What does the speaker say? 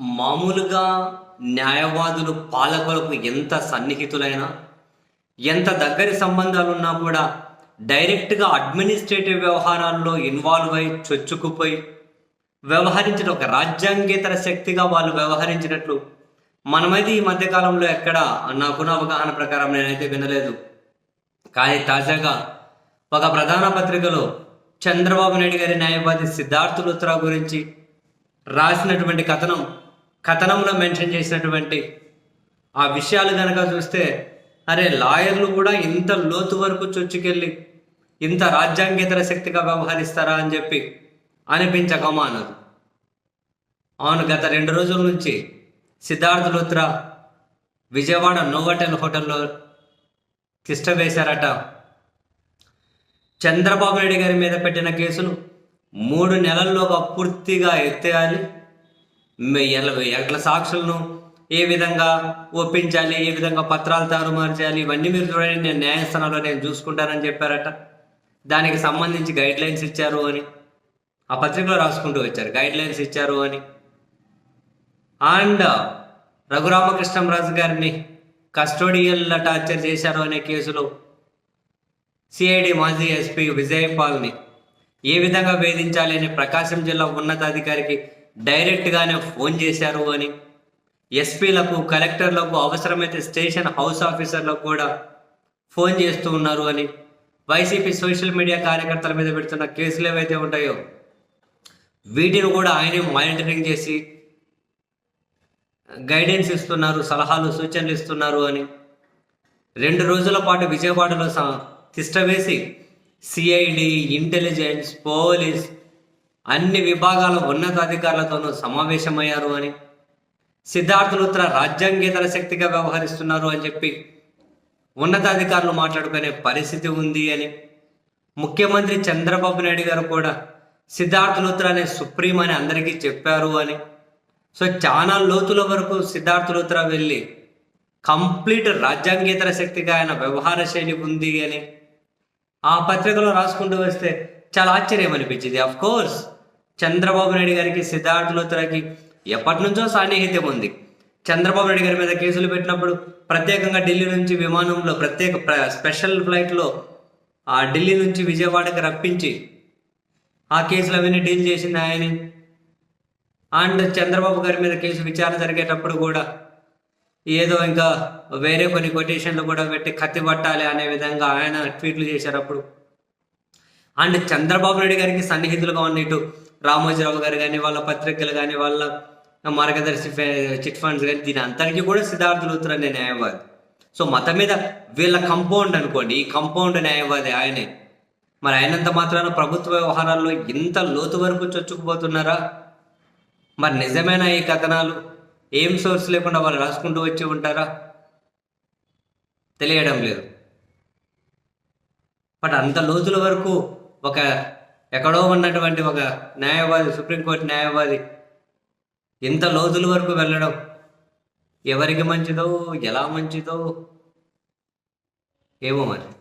మామూలుగా న్యాయవాదులు పాలకులకు ఎంత సన్నిహితులైనా ఎంత దగ్గరి సంబంధాలు ఉన్నా కూడా డైరెక్ట్గా అడ్మినిస్ట్రేటివ్ వ్యవహారాల్లో ఇన్వాల్వ్ అయి చొచ్చుకుపోయి వ్యవహరించిన ఒక రాజ్యాంగేతర శక్తిగా వాళ్ళు వ్యవహరించినట్లు మనమైతే ఈ మధ్యకాలంలో ఎక్కడ నాకున్న అవగాహన ప్రకారం నేనైతే వినలేదు. కానీ తాజాగా ఒక ప్రధాన పత్రికలో చంద్రబాబు నాయుడు గారి న్యాయవాది సిద్ధార్థ లుత్రా గురించి రాసినటువంటి కథనం కథనంలో మెన్షన్ చేసినటువంటి ఆ విషయాలు కనుక చూస్తే అరే లాయర్లు కూడా ఇంత లోతు వరకు చొచ్చుకెళ్ళి ఇంత రాజ్యాంగేతర శక్తిగా వ్యవహరిస్తారా అని చెప్పి అనిపించకమానదు అవును గత రెండు రోజుల నుంచి సిద్ధార్థ లూత్రా విజయవాడ నోవటెల్ హోటల్లో తిష్ట వేశారట. చంద్రబాబు నాయుడు గారి మీద పెట్టిన కేసులు మూడు నెలల్లోగా పూర్తిగా ఎత్తేయాలి. ఎట్ల సాక్షులను ఏ విధంగా ఒప్పించాలి ఏ విధంగా పత్రాలు తారుమారు చేయాలి ఇవన్నీ మీరు చూడండి. నేను న్యాయస్థానంలో నేను చూసుకుంటానని చెప్పారట. దానికి సంబంధించి గైడ్ లైన్స్ ఇచ్చారు అని ఆ పత్రికలో రాసుకుంటూ వచ్చారు. గైడ్ లైన్స్ ఇచ్చారు అని. అండ్ రఘురామకృష్ణరాజు గారిని కస్టోడియల్ టార్చర్ చేశారు అనే కేసులో సిఐడి మాజీ ఎస్పీ విజయపాల్ని ఏ విధంగా వేధించాలి అని ప్రకాశం జిల్లా ఉన్నతాధికారికి డైరెక్ట్గానే ఫోన్ చేశారు అని. ఎస్పీలకు కలెక్టర్లకు అవసరమైతే స్టేషన్ హౌస్ ఆఫీసర్లకు కూడా ఫోన్ చేస్తూ ఉన్నారు అని. వైసీపీ సోషల్ మీడియా కార్యకర్తల మీద పెడుతున్న కేసులు ఏవైతే ఉంటాయో వీటిని కూడా ఆయనే మానిటరింగ్ చేసి గైడెన్స్ ఇస్తున్నారు సలహాలు సూచనలు ఇస్తున్నారు అని. రెండు రోజుల పాటు విజయవాడలో తిష్టవేసి సిఐడి ఇంటెలిజెన్స్ పోలీస్ అన్ని విభాగాల ఉన్నతాధికారులతోనూ సమావేశమయ్యారు అని సిద్ధార్థ లుత్రా రాజ్యాంగేతర శక్తిగా వ్యవహరిస్తున్నారు అని చెప్పి ఉన్నతాధికారులు మాట్లాడుకునే పరిస్థితి ఉంది అని ముఖ్యమంత్రి చంద్రబాబు నాయుడు గారు కూడా సిద్ధార్థ లూత్ర అనే సుప్రీం అని అందరికీ చెప్పారు అని. సో చాలా లోతుల వరకు సిద్ధార్థ లూత్ర వెళ్ళి కంప్లీట్ రాజ్యాంగేతర శక్తిగా ఆయన వ్యవహార శైలి ఉంది అని ఆ పత్రికలో రాసుకుంటూ వస్తే చాలా ఆశ్చర్యం అనిపించింది. అఫ్ కోర్స్ చంద్రబాబు నాయుడు గారికి సిద్ధార్థ లుత్రాకి ఎప్పటి నుంచో సాన్నిహిత్యం ఉంది. చంద్రబాబు నాయుడు గారి మీద కేసులు పెట్టినప్పుడు ప్రత్యేకంగా ఢిల్లీ నుంచి విమానంలో ప్రత్యేక ప్ర- స్పెషల్ ఫ్లైట్లో ఆ ఢిల్లీ నుంచి విజయవాడకి రప్పించి ఆ కేసులు అవన్నీ డీల్ చేసింది ఆయన. అండ్ చంద్రబాబు గారి మీద కేసు విచారణ జరిగేటప్పుడు కూడా ఏదో ఇంకా వేరే కొన్ని కొటేషన్లు కూడా పెట్టి కత్తి పట్టాలి అనే విధంగా ఆయన ట్వీట్లు చేశారప్పుడు అండ్ చంద్రబాబు నాయుడు గారికి సన్నిహితులుగా ఉన్న ఇటు రామోజీరావు గారు కానీ వాళ్ళ పత్రికలు కానీ వాళ్ళ మార్గదర్శి చిట్ ఫండ్స్ కానీ దీని అంతటికీ కూడా సిద్ధార్థ లూత్ర అనే న్యాయవాది. సో మతం మీద వీళ్ళ కంపౌండ్ అనుకోండి ఈ కంపౌండ్ న్యాయవాది ఆయనే. మరి ఆయనంత మాత్రాన ప్రభుత్వ వ్యవహారాల్లో ఇంత లోతు వరకు చొచ్చుకుపోతున్నారా? మరి నిజమైన ఈ కథనాలు? ఏం సోర్స్ లేకుండా వాళ్ళు రాసుకుంటూ వచ్చి ఉంటారా? తెలియడం లేదు. బట్ అంత లోతుల వరకు ఒక ఎక్కడో ఉన్నటువంటి ఒక న్యాయవాది సుప్రీంకోర్టు న్యాయవాది ఇంత లోతుల వరకు వెళ్ళడం? ఎవరికి మంచిదో ఎలా మంచిదో? ఏమో మరి.